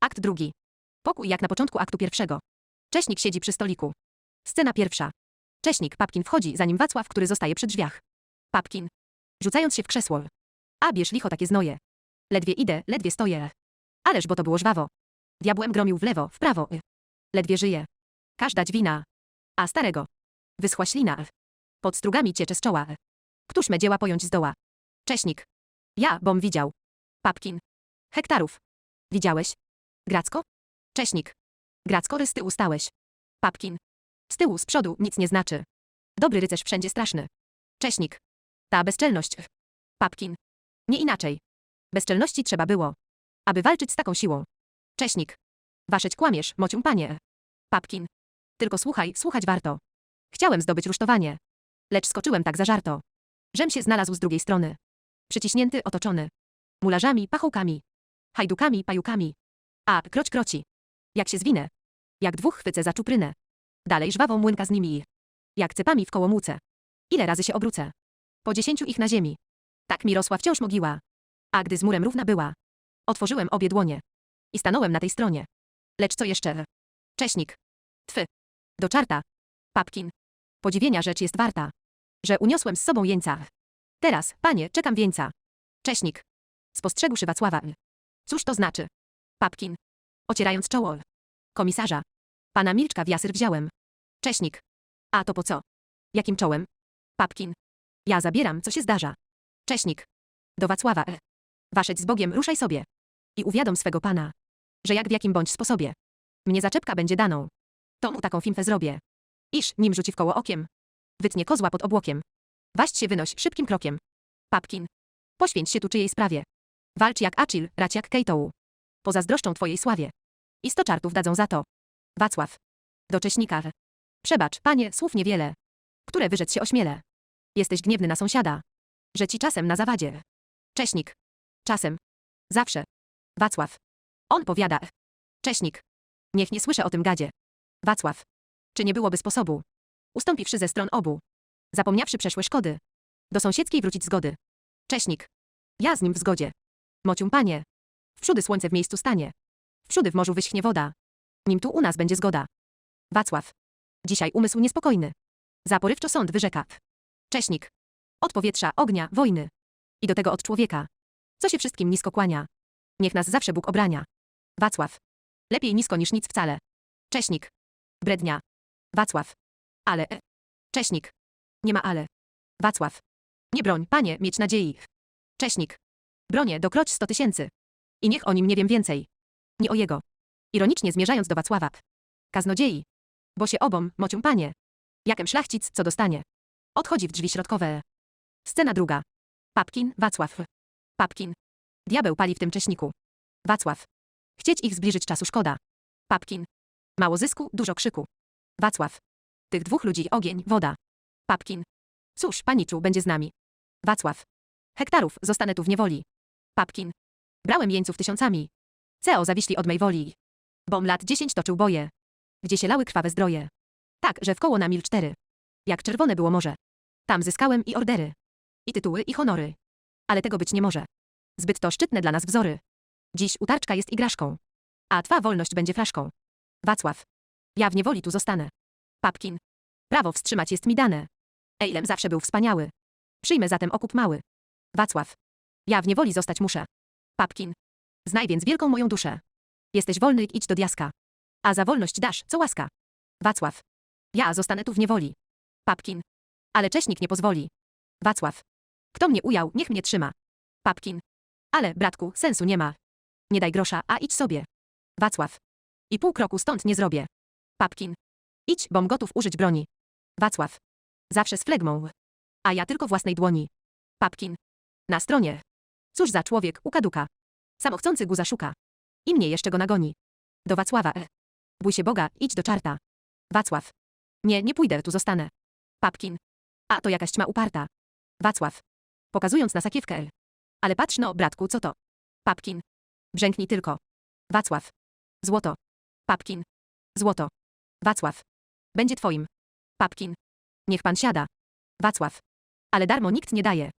Akt drugi. Pokój jak na początku aktu pierwszego. Cześnik siedzi przy stoliku. Scena pierwsza. Cześnik, Papkin wchodzi, zanim Wacław, który zostaje przy drzwiach. Papkin. Rzucając się w krzesło. A bierz licho takie znoje. Ledwie idę, ledwie stoję. Ależ bo to było żwawo. Diabłem gromił w lewo, w prawo. y. Ledwie żyje. Każda dźwina. A starego. Wyschła ślina. Pod strugami ciecze z czoła. Któż me dzieła pojąć zdoła? Cześnik. Ja, bom widział. Papkin. Hektarów. Widziałeś? Gracko? Cześnik. Gracko, z tyłu stałeś. Papkin. Z tyłu, z przodu, nic nie znaczy. Dobry rycerz wszędzie straszny. Cześnik. Ta bezczelność. Papkin. Nie inaczej. Bezczelności trzeba było. Aby walczyć z taką siłą. Cześnik. Waszeć kłamiesz, mocium panie. Papkin. Tylko słuchaj, słuchać warto. Chciałem zdobyć rusztowanie. Lecz skoczyłem tak za żarto. Żem się znalazł z drugiej strony. Przyciśnięty, otoczony. Mularzami, pachołkami. Hajdukami, pajukami. A, kroć kroci. Jak się zwinę. Jak dwóch chwycę za czuprynę. Dalej żwawą młynka z nimi. Jak cepami w koło mucę. Ile razy się obrócę. Po dziesięciu ich na ziemi. Tak mi rosła wciąż mogiła. A gdy z murem równa była. Otworzyłem obie dłonie. I stanąłem na tej stronie. Lecz co jeszcze? Cześnik. Twy. Do czarta. Papkin. Podziwienia rzecz jest warta. Że uniosłem z sobą jeńca. Teraz, panie, czekam wieńca. Cześnik. Spostrzegłszy Wacława. Cóż to znaczy? Papkin. Ocierając czoło. Komisarza. Pana Milczka w jasyr wziąłem. Cześnik. A to po co? Jakim czołem? Papkin. Ja zabieram, co się zdarza. Cześnik. Do Wacława. e. Waszeć z Bogiem, ruszaj sobie. I uwiadom swego pana, że jak w jakim bądź sposobie. Mnie zaczepka będzie daną. To mu taką fimfę zrobię. Iż, nim rzuci w koło okiem. Wytnie kozła pod obłokiem. Waść się wynoś szybkim krokiem. Papkin. Poświęć się tu czyjej sprawie. Walcz jak Achil, rać jak Kejtołu. Pozazdroszczą twojej sławie. I sto czartów dadzą za to. Wacław. Do Cześnika. Przebacz, panie, słów niewiele. Które wyrzec się ośmielę. Jesteś gniewny na sąsiada. Że ci czasem na zawadzie. Cześnik. Czasem. Zawsze. Wacław. On powiada. Cześnik. Niech nie słyszę o tym gadzie. Wacław. Czy nie byłoby sposobu? Ustąpiwszy ze stron obu. Zapomniawszy przeszłe szkody. Do sąsiedzkiej wrócić zgody. Cześnik. Ja z nim w zgodzie. Mocium panie. Wprzódy słońce w miejscu stanie. Wprzódy w morzu wyschnie woda. Nim tu u nas będzie zgoda. Wacław. Dzisiaj umysł niespokojny. Zaporywczo sąd wyrzeka. Cześnik. Od powietrza, ognia, wojny. I do tego od człowieka. Co się wszystkim nisko kłania. Niech nas zawsze Bóg obrania. Wacław. Lepiej nisko niż nic wcale. Cześnik. Brednia. Wacław. Ale. e. Cześnik. Nie ma ale. Wacław. Nie broń, panie, mieć nadziei. Cześnik. Bronię, dokroć sto tysięcy. I niech o nim nie wiem więcej. Nie o jego. Ironicznie zmierzając do Wacława. Kaznodziei. Bo się obom, mocium panie. Jakem szlachcic, co dostanie. Odchodzi w drzwi środkowe. Scena druga. Papkin, Wacław. Papkin. Diabeł pali w tym cześniku. Wacław. Chcieć ich zbliżyć czasu szkoda. Papkin. Mało zysku, dużo krzyku. Wacław. Tych dwóch ludzi ogień, woda. Papkin. Cóż, paniczu, będzie z nami. Wacław. Hektarów, zostanę tu w niewoli. Papkin. Brałem jeńców tysiącami. CEO zawiśli od mej woli. Bom lat dziesięć toczył boje. Gdzie się lały krwawe zdroje. Tak, że w koło na mil cztery. Jak czerwone było morze. Tam zyskałem i ordery. I tytuły, i honory. Ale tego być nie może. Zbyt to szczytne dla nas wzory. Dziś utarczka jest igraszką. A twa wolność będzie flaszką. Wacław. Ja w niewoli tu zostanę. Papkin. Prawo wstrzymać jest mi dane. Ejlem zawsze był wspaniały. Przyjmę zatem okup mały. Wacław. Ja w niewoli zostać muszę. Papkin. Znaj więc wielką moją duszę. Jesteś wolny, idź do diaska. A za wolność dasz, co łaska. Wacław. Ja zostanę tu w niewoli. Papkin. Ale cześnik nie pozwoli. Wacław. Kto mnie ujał, niech mnie trzyma. Papkin. Ale, bratku, sensu nie ma. Nie daj grosza, a idź sobie. Wacław. I pół kroku stąd nie zrobię. Papkin. Idź, bom gotów użyć broni. Wacław. Zawsze z flegmą. A ja tylko własnej dłoni. Papkin. Na stronie. Cóż za człowiek, u kaduka. Samochcący guza szuka. I mnie jeszcze go nagoni. Do Wacława. E. Bój się Boga, idź do czarta. Wacław. Nie, nie pójdę, tu zostanę. Papkin. A to jakaś ćma uparta. Wacław. Pokazując na sakiewkę. E. Ale patrz no, bratku, co to? Papkin. Brzęknij tylko. Wacław. Złoto. Papkin. Złoto. Wacław. Będzie twoim. Papkin. Niech pan siada. Wacław. Ale darmo nikt nie daje.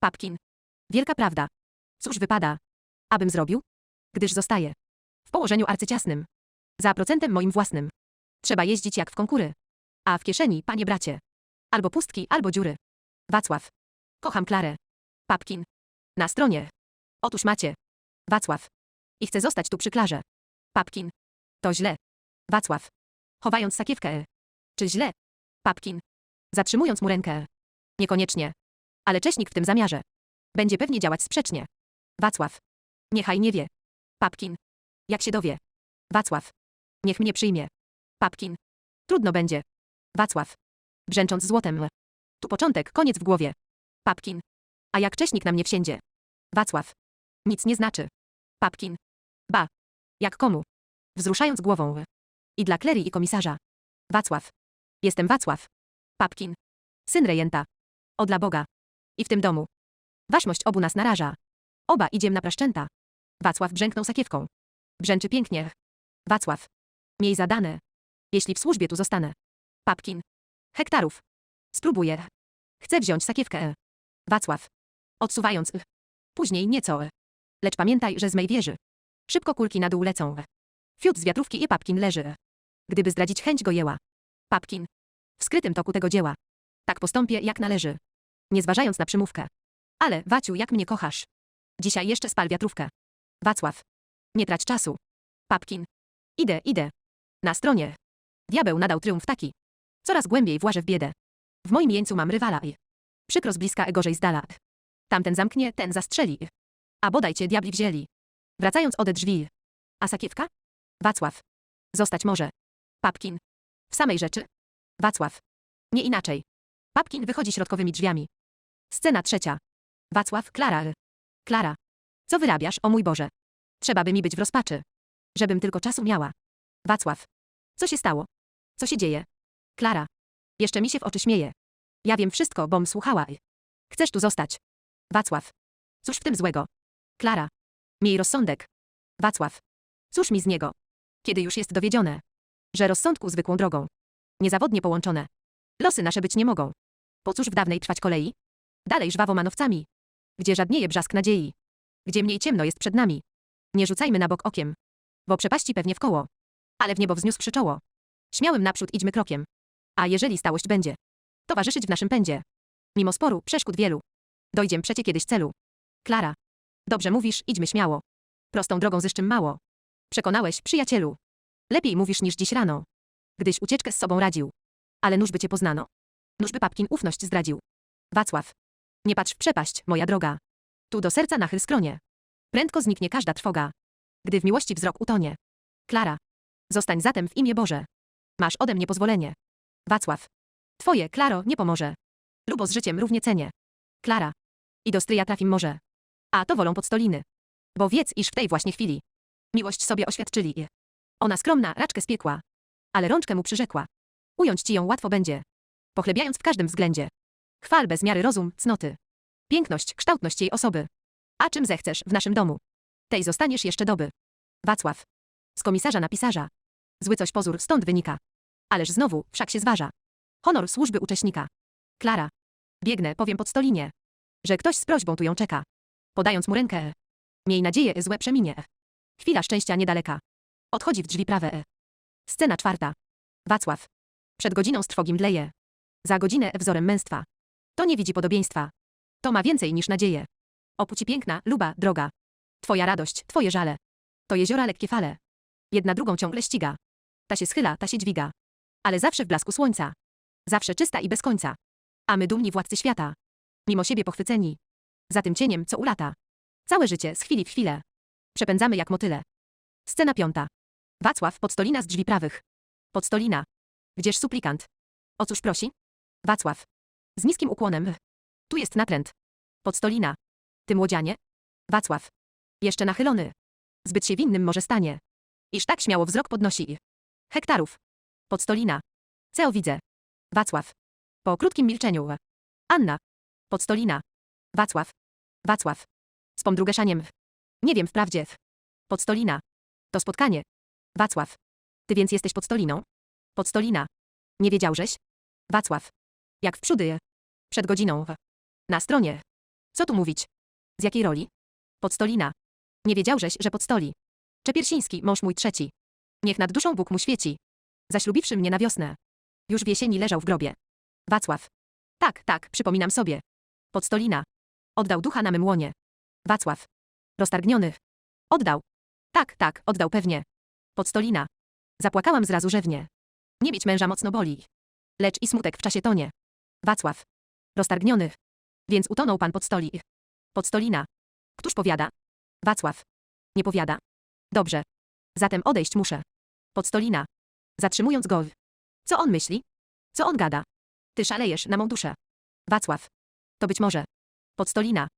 Papkin. Wielka prawda. Cóż wypada? Abym zrobił? Gdyż zostaje. W położeniu arcyciasnym. Za procentem moim własnym. Trzeba jeździć jak w konkury. A w kieszeni, panie bracie. Albo pustki, albo dziury. Wacław. Kocham Klarę. Papkin. Na stronie. Otóż macie. Wacław. I chcę zostać tu przy Klarze. Papkin. To źle. Wacław. Chowając sakiewkę. Czy źle? Papkin. Zatrzymując mu rękę. Niekoniecznie. Ale Cześnik w tym zamiarze. Będzie pewnie działać sprzecznie. Wacław. Niechaj nie wie. Papkin. Jak się dowie. Wacław. Niech mnie przyjmie. Papkin. Trudno będzie. Wacław. Brzęcząc złotem. Tu początek, koniec w głowie. Papkin. A jak Cześnik na mnie wsiędzie. Wacław. Nic nie znaczy. Papkin. Ba. Jak komu. Wzruszając głową. I dla Klery i komisarza. Wacław. Jestem Wacław. Papkin. Syn rejenta. O dla Boga. I w tym domu. Waszmość obu nas naraża. Oba idziem na praszczęta. Wacław brzęknął sakiewką. Brzęczy pięknie. Wacław. Miej zadane. Jeśli w służbie tu zostanę. Papkin. Hektarów. Spróbuję. Chcę wziąć sakiewkę. Wacław. Odsuwając. Później nieco. Lecz pamiętaj, że z mej wieży. Szybko kulki na dół lecą. Fiut z wiatrówki i Papkin leży. Gdyby zdradzić chęć go jęła. Papkin. W skrytym toku tego dzieła. Tak postąpię, jak należy. Nie zważając na przymówkę. Ale, Waciu, jak mnie kochasz. Dzisiaj jeszcze spal wiatrówkę. Wacław. Nie trać czasu. Papkin. Idę, idę. Na stronie. Diabeł nadał triumf taki. Coraz głębiej włażę w biedę. W moim jeńcu mam rywala i. Przykro z bliska, e gorzej z dala. Tamten zamknie, ten zastrzeli. A bodaj cię diabli wzięli. Wracając ode drzwi. A sakiewka? Wacław. Zostać może. Papkin. W samej rzeczy? Wacław. Nie inaczej. Papkin wychodzi środkowymi drzwiami. Scena trzecia. Wacław, Klara. Klara. Co wyrabiasz, o mój Boże? Trzeba by mi być w rozpaczy. Żebym tylko czasu miała. Wacław. Co się stało? Co się dzieje? Klara. Jeszcze mi się w oczy śmieje. Ja wiem wszystko, bom słuchała. Chcesz tu zostać. Wacław. Cóż w tym złego? Klara. Miej rozsądek. Wacław. Cóż mi z niego? Kiedy już jest dowiedzione, że rozsądku zwykłą drogą. Niezawodnie połączone. Losy nasze być nie mogą. Po cóż w dawnej trwać kolei? Dalej żwawo manowcami. Gdzie żadnieje brzask nadziei. Gdzie mniej ciemno jest przed nami. Nie rzucajmy na bok okiem. Bo przepaści pewnie w koło. Ale w niebo wzniósłszy czoło. Śmiałym naprzód idźmy krokiem. A jeżeli stałość będzie. Towarzyszyć w naszym pędzie. Mimo sporu, przeszkód wielu. Dojdziem przecie kiedyś celu. Klara. Dobrze mówisz, idźmy śmiało. Prostą drogą zyszczym mało. Przekonałeś, przyjacielu. Lepiej mówisz niż dziś rano. Gdyś ucieczkę z sobą radził. Ale nuż by cię poznano. Nuż by Papkin ufność zdradził. Wacław. Nie patrz w przepaść, moja droga. Tu do serca nachyl skronie. Prędko zniknie każda trwoga. Gdy w miłości wzrok utonie. Klara. Zostań zatem w imię Boże. Masz ode mnie pozwolenie. Wacław. Twoje, Klaro, nie pomoże. Lubo z życiem równie cenię. Klara. I do stryja trafim może. A to wolą podstoliny. Bo wiedz, iż w tej właśnie chwili. Miłość sobie oświadczyli. Ona skromna, raczkę spiekła. Ale rączkę mu przyrzekła. Ująć ci ją łatwo będzie. Pochlebiając w każdym względzie. Chwal bez miary rozum, cnoty. Piękność, kształtność jej osoby. A czym zechcesz w naszym domu? Tej zostaniesz jeszcze doby. Wacław. Z komisarza na pisarza. Zły coś pozór stąd wynika. Ależ znowu, wszak się zważa. Honor służby uczestnika. Klara. Biegnę, powiem pod stolinie. Że ktoś z prośbą tu ją czeka. Podając mu rękę. Miej nadzieję, złe przeminie. Chwila szczęścia niedaleka. Odchodzi w drzwi prawe. Scena czwarta. Wacław. Przed godziną z trwogim dleje. Za godzinę wzorem męstwa. To nie widzi podobieństwa. To ma więcej niż nadzieję. Opuci piękna, luba, droga. Twoja radość, twoje żale. To jeziora lekkie fale. Jedna drugą ciągle ściga. Ta się schyla, ta się dźwiga. Ale zawsze w blasku słońca. Zawsze czysta i bez końca. A my dumni władcy świata. Mimo siebie pochwyceni. Za tym cieniem, co ulata. Całe życie, z chwili w chwilę. Przepędzamy jak motyle. Scena piąta. Wacław, podstolina z drzwi prawych. Podstolina. Gdzież suplikant? O cóż prosi? Wacław. Z niskim ukłonem. Tu jest natręt. Podstolina. Ty młodzianie? Wacław. Jeszcze nachylony. Zbyt się winnym może stanie. Iż tak śmiało wzrok podnosi. Hektarów. Podstolina. Co widzę? Wacław. Po krótkim milczeniu. Anna. Podstolina. Wacław. Wacław. Z pomdrugeszaniem. Nie wiem wprawdzie. Podstolina. To spotkanie. Wacław. Ty więc jesteś podstoliną? Podstolina. Nie wiedziałżeś? Wacław. Jak w przody. Przed godziną. Na stronie. Co tu mówić? Z jakiej roli? Podstolina. Nie wiedziałżeś, że podstoli. Czepiersiński, mąż mój trzeci. Niech nad duszą Bóg mu świeci. Zaślubiwszy mnie na wiosnę. Już w jesieni leżał w grobie. Wacław. Tak, tak, przypominam sobie. Podstolina. Oddał ducha na mym łonie. Wacław. Roztargniony. Oddał. Tak, tak, oddał pewnie. Podstolina. Zapłakałam zrazu rzewnie. Nie bić męża mocno boli. Lecz i smutek w czasie tonie. Wacław. Roztargniony. Więc utonął pan podstoli. Podstolina. Któż powiada? Wacław. Nie powiada. Dobrze. Zatem odejść muszę. Podstolina. Zatrzymując go. Co on myśli? Co on gada? Ty szalejesz na mą duszę. Wacław. To być może. Podstolina.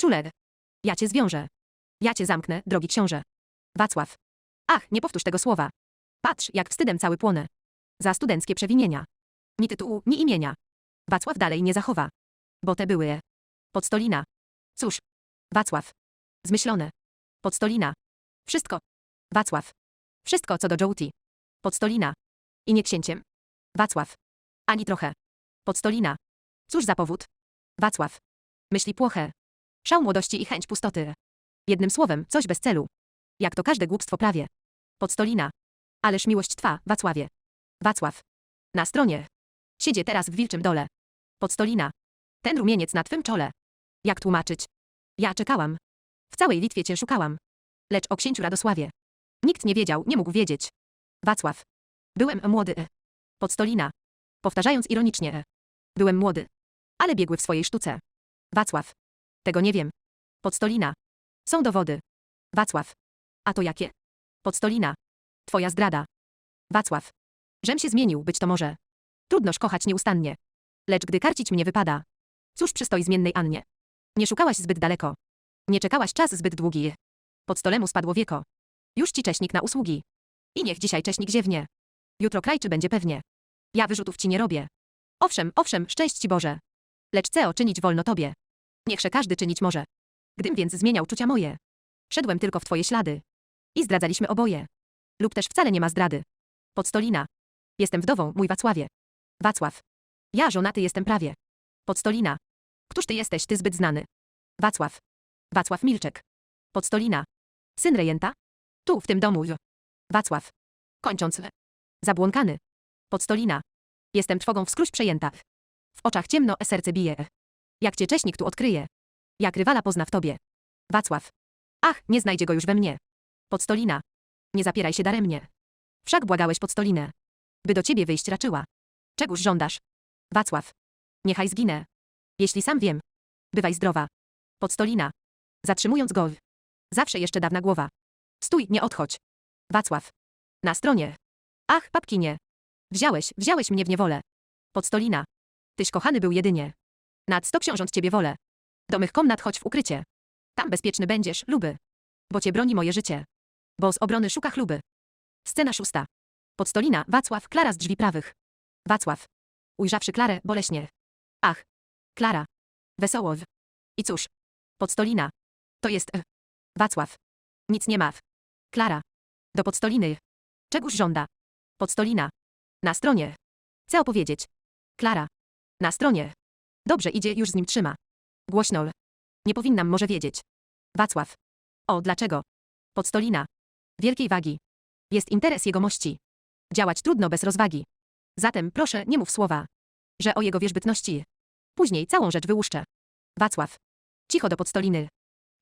Czule. Ja cię zwiążę. Ja cię zamknę, drogi książę. Wacław. Ach, nie powtórz tego słowa. Patrz, jak wstydem cały płonę. Za studenckie przewinienia. Ni tytułu, ni imienia. Wacław dalej nie zachowa. Bo te były. Podstolina. Cóż. Wacław. Zmyślone. Podstolina. Wszystko. Wacław. Wszystko co do Jołti. Podstolina. I nie księciem. Wacław. Ani trochę. Podstolina. Cóż za powód? Wacław. Myśli płoche. Szał młodości i chęć pustoty. Jednym słowem, coś bez celu. Jak to każde głupstwo prawie. Podstolina. Ależ miłość twa, Wacławie. Wacław. Na stronie. Siedzie teraz w wilczym dole. Podstolina. Ten rumieniec na twym czole. Jak tłumaczyć? Ja czekałam. W całej Litwie cię szukałam. Lecz o księciu Radosławie. Nikt nie wiedział, nie mógł wiedzieć. Wacław. Byłem młody. Podstolina. Powtarzając ironicznie. Byłem młody. Ale biegły w swojej sztuce. Wacław. Tego nie wiem. Podstolina. Są dowody. Wacław. A to jakie? Podstolina. Twoja zdrada. Wacław. Żem się zmienił, być to może. Trudnoż kochać nieustannie. Lecz gdy karcić mnie wypada. Cóż przystoi zmiennej Annie? Nie szukałaś zbyt daleko. Nie czekałaś czas zbyt długi. Pod stolemu spadło wieko. Już ci cześnik na usługi. I niech dzisiaj cześnik ziewnie. Jutro krajczy będzie pewnie. Ja wyrzutów ci nie robię. Owszem, owszem, szczęść ci Boże. Lecz co czynić wolno tobie? Niechże każdy czynić może. Gdym więc zmieniał czucia moje. Szedłem tylko w twoje ślady. I zdradzaliśmy oboje. Lub też wcale nie ma zdrady. Podstolina. Jestem wdową, mój Wacławie. Wacław. Ja żonaty jestem prawie. Podstolina. Któż ty jesteś, ty zbyt znany? Wacław. Wacław Milczek. Podstolina. Syn rejenta? Tu, w tym domu. Wacław. Kończąc. Zabłąkany. Podstolina. Jestem trwogą wskróś przejęta. W oczach ciemno, e serce bije. Jak cię cześnik tu odkryje. Jak rywala pozna w tobie. Wacław. Ach, nie znajdzie go już we mnie. Podstolina. Nie zapieraj się daremnie. Wszak błagałeś podstolinę. By do ciebie wyjść raczyła. Czegóż żądasz? Wacław. Niechaj zginę. Jeśli sam wiem. Bywaj zdrowa. Podstolina. Zatrzymując go. Zawsze jeszcze dawna głowa. Stój, nie odchodź. Wacław. Na stronie. Ach, papkinie. Wziąłeś, wziąłeś mnie w niewolę. Podstolina. Tyś kochany był jedynie. Nad sto książąt ciebie wolę. Do mych komnat chodź w ukrycie. Tam bezpieczny będziesz, luby. Bo cię broni moje życie. Bo z obrony szuka chluby. Scena szósta. Podstolina, Wacław, Klara z drzwi prawych. Wacław. Ujrzawszy Klarę, boleśnie. Ach. Klara. Wesoło. w- I cóż? Podstolina. To jest... e. Wacław. Nic nie ma. w- Klara. Do podstoliny. Czegóż żąda? Podstolina. Na stronie. Chcę opowiedzieć. Klara. Na stronie. Dobrze idzie, już z nim trzyma. Głośno. Nie powinnam może wiedzieć. Wacław. O, dlaczego? Podstolina. Wielkiej wagi. Jest interes jego mości. Działać trudno bez rozwagi. Zatem proszę, nie mów słowa, że o jego wierzbytności. Później całą rzecz wyłuszczę. Wacław. Cicho do podstoliny.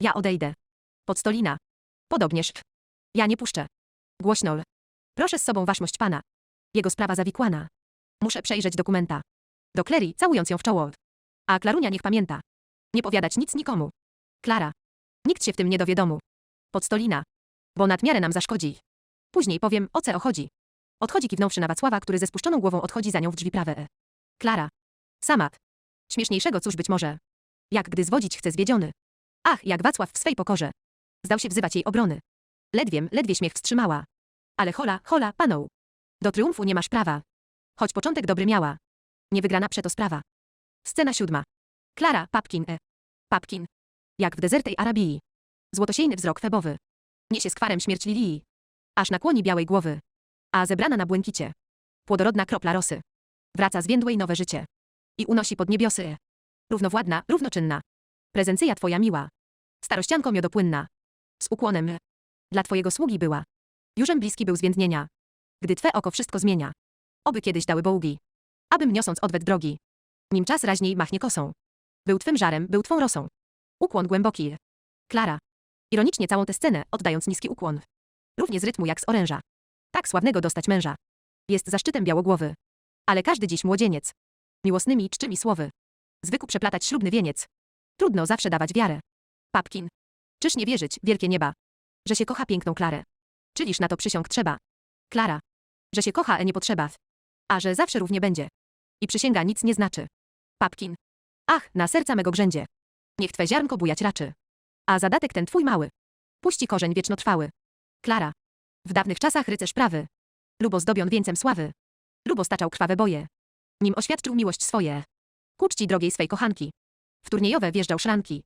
Ja odejdę. Podstolina. Podobnież. Ja nie puszczę. Głośno. Proszę z sobą waszmość pana. Jego sprawa zawikłana. Muszę przejrzeć dokumenta. Do Klerii, całując ją w czoło. A Klarunia niech pamięta. Nie powiadać nic nikomu. Klara. Nikt się w tym nie dowie domu. Podstolina. Bo nadmiarę nam zaszkodzi. Później powiem, o co chodzi. Odchodzi kiwnąwszy na Wacława, który ze spuszczoną głową odchodzi za nią w drzwi prawe. Klara. Sama. Śmieszniejszego cóż być może. Jak gdy zwodzić chce zwiedziony. Ach, jak Wacław w swej pokorze. Zdał się wzywać jej obrony. Ledwiem, ledwie śmiech wstrzymała. Ale hola, hola, paną. Do triumfu nie masz prawa. Choć początek dobry miała. Nie wygrana przeto sprawa. Scena siódma. Klara, Papkin, e. Papkin. Jak w dezertej Arabii. Złotosiejny wzrok febowy. Niesie skwarem śmierć lilii. Aż nakłoni białej głowy. A zebrana na błękicie. Płodorodna kropla rosy. Wraca zwiędłej nowe życie. I unosi pod niebiosy. Równowładna, równoczynna. Prezencyja twoja miła. Starościanko miodopłynna. Z ukłonem. Dla twojego sługi była. Jużem bliski był zwiędnienia. Gdy twe oko wszystko zmienia. Oby kiedyś dały boługi. Abym niosąc odwet drogi. Nim czas raźniej machnie kosą. Był twym żarem, był twą rosą. Ukłon głęboki. Klara. Ironicznie całą tę scenę, oddając niski ukłon. Równie z rytmu jak z oręża. Tak sławnego dostać męża. Jest zaszczytem białogłowy. Ale każdy dziś młodzieniec. Miłosnymi czczymi słowy. Zwykł przeplatać ślubny wieniec. Trudno zawsze dawać wiarę. Papkin. Czyż nie wierzyć, wielkie nieba, że się kocha piękną Klarę? Czyliż na to przysiąg trzeba? Klara. Że się kocha, e nie potrzeba. A że zawsze równie będzie. I przysięga nic nie znaczy. Papkin. Ach, na serca mego grzędzie. Niech twe ziarnko bujać raczy. A zadatek ten twój mały. Puści korzeń wiecznotrwały. Klara. W dawnych czasach rycerz prawy. Lubo zdobion wieńcem sławy. Lubo staczał krwawe boje. Nim oświadczył miłość swoje. Ku czci drogiej swej kochanki. W turniejowe wjeżdżał szranki.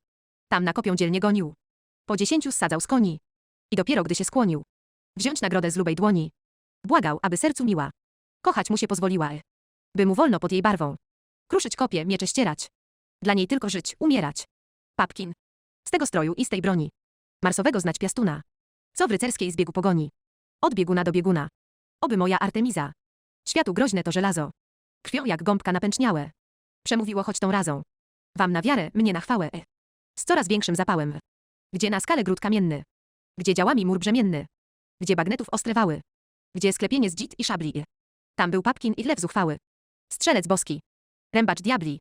Tam na kopią dzielnie gonił. Po dziesięciu ssadzał z koni. I dopiero gdy się skłonił. Wziąć nagrodę z lubej dłoni. Błagał, aby sercu miła. Kochać mu się pozwoliła. By mu wolno pod jej barwą. Kruszyć kopie, miecze ścierać. Dla niej tylko żyć, umierać. Papkin. Z tego stroju i z tej broni. Marsowego znać piastuna. Co w rycerskiej zbiegu pogoni. Od bieguna do bieguna. Oby moja Artemiza. Światu groźne to żelazo. Krwią jak gąbka napęczniałe. Przemówiło choć tą razą. Wam na wiarę, mnie na chwałę. e. Z coraz większym zapałem. Gdzie na skale gród kamienny. Gdzie działami mur brzemienny. Gdzie bagnetów ostre wały. Gdzie sklepienie z dzit i szabli. Tam był papkin i lew zuchwały. Strzelec boski. Rębacz diabli.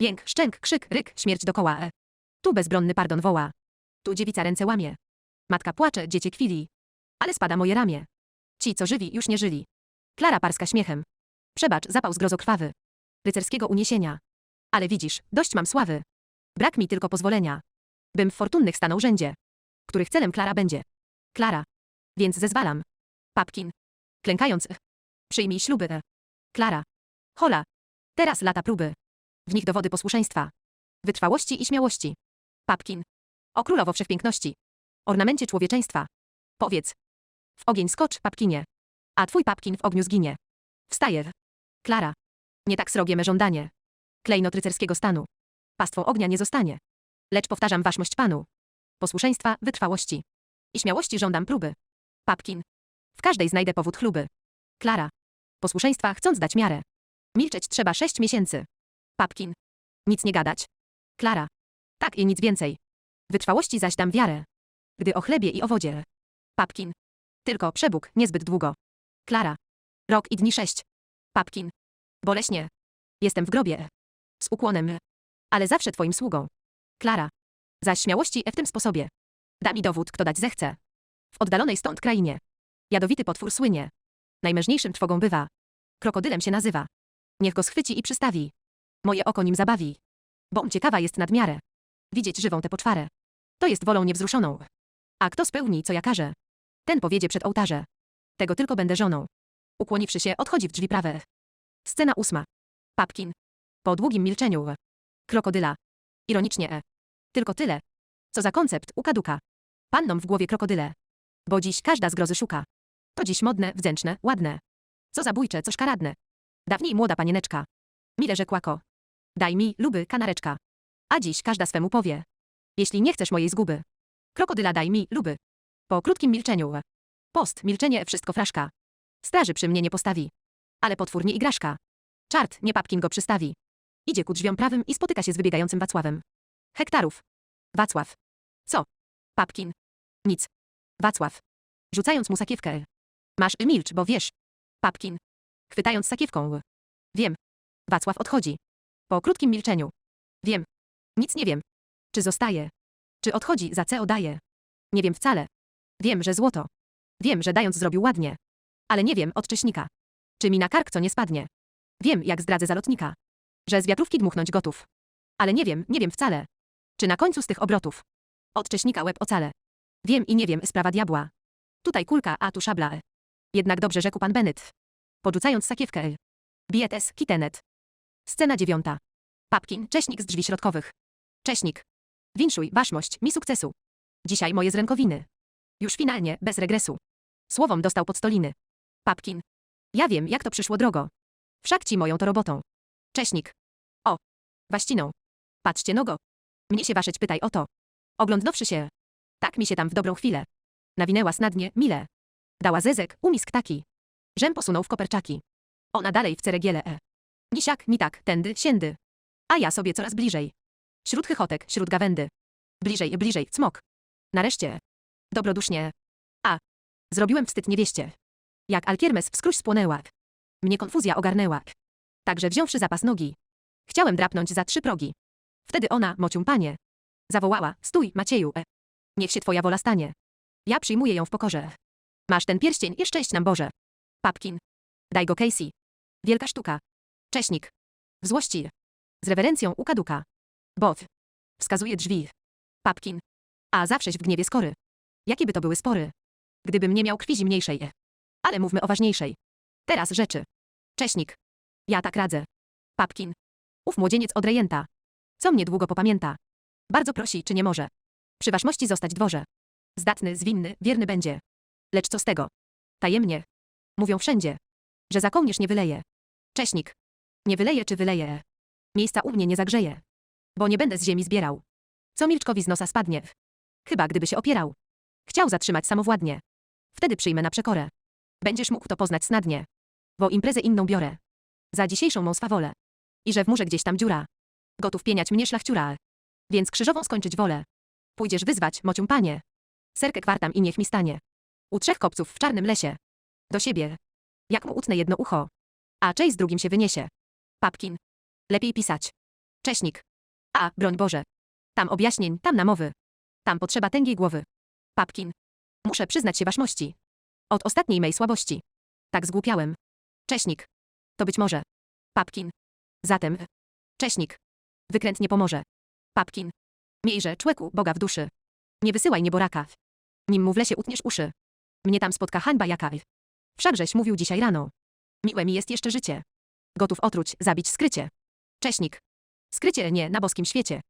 Jęk, szczęk, krzyk, ryk, śmierć dokoła. E. Tu bezbronny pardon woła. Tu dziewica ręce łamie. Matka płacze, dziecię kwili. Ale spada moje ramię. Ci, co żywi, już nie żyli. Klara parska śmiechem. Przebacz, zapał zgrozokrwawy. Rycerskiego uniesienia. Ale widzisz, dość mam sławy. Brak mi tylko pozwolenia. Bym w fortunnych stanął rzędzie. Których celem Klara będzie. Klara. Więc zezwalam. Papkin. Klękając. Przyjmij śluby. eh. Klara. Hola. Teraz lata próby. W nich dowody posłuszeństwa. Wytrwałości i śmiałości. Papkin. O królowo wszechpiękności. Ornamencie człowieczeństwa. Powiedz. W ogień skocz, papkinie. A twój papkin w ogniu zginie. Wstaje. Klara. Nie tak srogie me żądanie. Klejnot rycerskiego stanu. Pastwą ognia nie zostanie. Lecz powtarzam waszmość panu. Posłuszeństwa, wytrwałości. I śmiałości żądam próby. Papkin. W każdej znajdę powód chluby. Klara. Posłuszeństwa chcąc dać miarę. Milczeć trzeba sześć miesięcy. Papkin. Nic nie gadać. Klara. Tak i nic więcej. Wytrwałości zaś dam wiarę. Gdy o chlebie i o wodzie. Papkin. Tylko przebóg, niezbyt długo. Klara. Rok i dni sześć. Papkin. Boleśnie. Jestem w grobie. Z ukłonem. Ale zawsze twoim sługą. Klara. Zaś śmiałości e w tym sposobie. Da mi dowód, kto dać zechce. W oddalonej stąd krainie. Jadowity potwór słynie. Najmężniejszym trwogą bywa. Krokodylem się nazywa. Niech go schwyci i przystawi. Moje oko nim zabawi. Bom ciekawa jest nad miarę. Widzieć żywą tę poczwarę. To jest wolą niewzruszoną. A kto spełni, co ja każę? Ten powiedzie przed ołtarze. Tego tylko będę żoną. Ukłoniwszy się, odchodzi w drzwi prawe. Scena ósma. Papkin. Po długim milczeniu. Krokodyla. Ironicznie e. Tylko tyle. Co za koncept, ukaduka. Pannom w głowie krokodyle. Bo dziś każda zgrozy szuka. To dziś modne, wdzięczne, ładne. Co zabójcze, co szkaradne. Dawniej młoda panieneczka. Mile rzekłako. Daj mi, luby, kanareczka. A dziś każda swemu powie. Jeśli nie chcesz mojej zguby. Krokodyla daj mi, luby. Po krótkim milczeniu. Post, milczenie, wszystko fraszka. Straży przy mnie nie postawi. Ale potwór nie igraszka. Czart, nie papkin go przystawi. Idzie ku drzwiom prawym i spotyka się z wybiegającym Wacławem. Hektarów. Wacław. Co? Papkin. Nic. Wacław. Rzucając mu sakiewkę. Masz milcz, bo wiesz. Papkin. Chwytając sakiewką. Wiem. Wacław odchodzi. Po krótkim milczeniu. Wiem. Nic nie wiem. Czy zostaje? Czy odchodzi, za co oddaje? Nie wiem wcale. Wiem, że złoto. Wiem, że dając zrobił ładnie. Ale nie wiem od. Czy mi na kark co nie spadnie. Wiem, jak zdradzę zalotnika. Że z wiatrówki dmuchnąć gotów. Ale nie wiem, nie wiem wcale. Czy na końcu z tych obrotów. Od cześnika łeb ocale. Wiem i nie wiem, sprawa diabła. Tutaj kulka, a tu szabla. Jednak dobrze rzekł pan Bennett. Podrzucając sakiewkę. Bietes, kitenet. Scena dziewiąta. Papkin, cześnik z drzwi środkowych. Cześnik. Winszuj, waszmość, mi sukcesu. Dzisiaj moje z rękowiny. Już finalnie, bez regresu. Słowom dostał pod stoliny. Papkin. Ja wiem, jak to przyszło drogo. Wszak ci moją to robotą. Cześnik. O. Waściną. Patrzcie nogo. Mnie się waszeć pytaj o to. Oglądnąwszy się. Tak mi się tam w dobrą chwilę. Nawinęła snadnie, mile. Dała zezek, umisk taki. Żem posunął w koperczaki. Ona dalej w ceregiele e. Nisiak, mi tak, tędy, siędy. A ja sobie coraz bliżej. Śród chychotek, śród gawędy. Bliżej, bliżej, cmok. Nareszcie. Dobrodusznie. A. Zrobiłem wstyd niewieście. Jak alkiermes wskróś spłonęła. Mnie konfuzja ogarnęła. Także wziąwszy zapas nogi. Chciałem drapnąć za trzy progi. Wtedy ona, mocium panie. Zawołała, stój, Macieju, e. Niech się twoja wola stanie. Ja przyjmuję ją w pokorze. Masz ten pierścień i szczęść nam Boże. Papkin. Daj go Casey. Wielka sztuka. Cześnik. W złości. Z rewerencją u kaduka. Bot. Wskazuje drzwi. Papkin. A zawsześ w gniewie skory. Jakie by to były spory? Gdybym nie miał krwi zimniejszej. e. Ale mówmy o ważniejszej. Teraz rzeczy. Cześnik. Ja tak radzę. Papkin. Ów młodzieniec od rejenta. Co mnie długo popamięta. Bardzo prosi, czy nie może. Przy waszmości zostać dworze. Zdatny, zwinny, wierny będzie. Lecz co z tego? Tajemnie. Mówią wszędzie. Że za kołnierz nie wyleje. Cześnik. Nie wyleje czy wyleje. Miejsca u mnie nie zagrzeje. Bo nie będę z ziemi zbierał. Co Milczkowi z nosa spadnie. Chyba gdyby się opierał. Chciał zatrzymać samowładnie. Wtedy przyjmę na przekorę. Będziesz mógł to poznać snadnie. Bo imprezę inną biorę. Za dzisiejszą mą swawolę. I że w murze gdzieś tam dziura. Gotów pieniać mnie szlachciura. Więc krzyżową skończyć wolę. Pójdziesz wyzwać, mocium panie. Serkę kwartam i niech mi stanie. U trzech kopców w czarnym lesie. Do siebie. Jak mu utnę jedno ucho. A czej z drugim się wyniesie. Papkin. Lepiej pisać. Cześnik. A, broń Boże. Tam objaśnień, tam namowy. Tam potrzeba tęgiej głowy. Papkin. Muszę przyznać się waszmości. Od ostatniej mej słabości. Tak zgłupiałem. Cześnik. To być może. Papkin. Zatem. Cześnik. Wykręt nie pomoże. Papkin. Miejże, człeku, Boga w duszy. Nie wysyłaj nieboraka. Nim mu w lesie utniesz uszy. Mnie tam spotka hańba jaka. Wszakżeś mówił dzisiaj rano. Miłe mi jest jeszcze życie. Gotów otruć, zabić skrycie. Cześnik. Skrycie nie, na boskim świecie.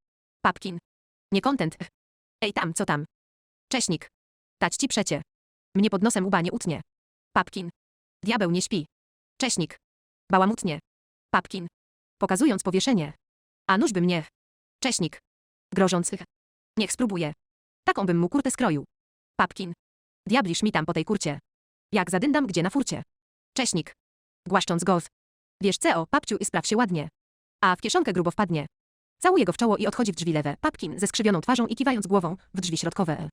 Papkin. Nie kontent. Ej tam, co tam? Cześnik. Tać ci przecie. Mnie pod nosem uba nie utnie. Papkin. Diabeł nie śpi. Cześnik. Bałamutnie. Papkin. Pokazując powieszenie. A nóżby mnie. Cześnik. Grożących. Niech spróbuje. Taką bym mu kurtę skroił. Papkin. Diablisz mi tam po tej kurcie. Jak zadyndam gdzie na furcie. Cześnik. Głaszcząc go. Wiesz co, papciu i spraw się ładnie. A w kieszonkę grubo wpadnie. Całuje go w czoło i odchodzi w drzwi lewe. Papkin ze skrzywioną twarzą i kiwając głową w drzwi środkowe.